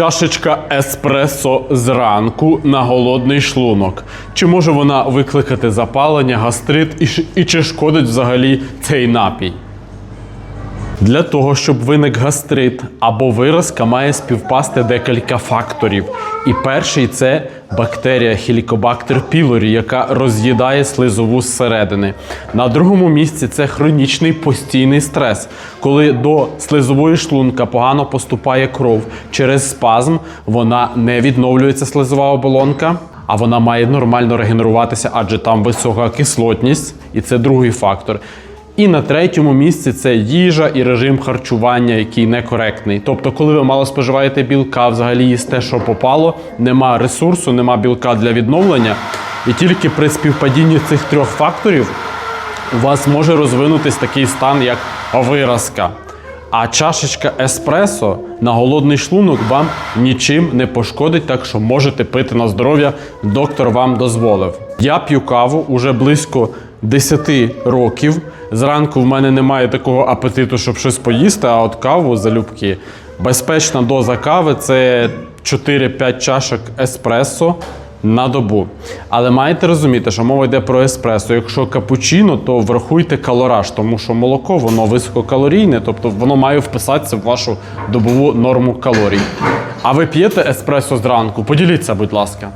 Чашечка еспресо зранку на голодний шлунок. Чи може вона викликати запалення, гастрит і, і чи шкодить взагалі цей напій? Для того, щоб виник гастрит або виразка, має співпасти декілька факторів. І перший це бактерія Helicobacter pylori, яка роз'їдає слизову зсередини. На другому місці це хронічний постійний стрес, коли до слизової шлунка погано поступає кров через спазм, вона не відновлюється слизова оболонка. А вона має нормально регенеруватися, адже там висока кислотність, і це другий фактор. І на третьому місці це їжа і режим харчування, який некоректний. Тобто, коли ви мало споживаєте білка, взагалі їсте, що попало, нема ресурсу, нема білка для відновлення. І тільки при співпадінні цих трьох факторів у вас може розвинутись такий стан, як виразка. А чашечка еспресо на голодний шлунок вам нічим не пошкодить, так що можете пити на здоров'я. Доктор вам дозволив. Я п'ю каву уже близько 10 років. Зранку в мене немає такого апетиту, щоб щось поїсти, а от каву залюбки. Безпечна доза кави це 4-5 чашок еспресо на добу. Але маєте розуміти, що мова йде про еспресо. Якщо капучино, то врахуйте калораж, тому що молоко воно висококалорійне, тобто воно має вписатися в вашу добову норму калорій. А ви п'єте еспресо зранку? Поділіться, будь ласка.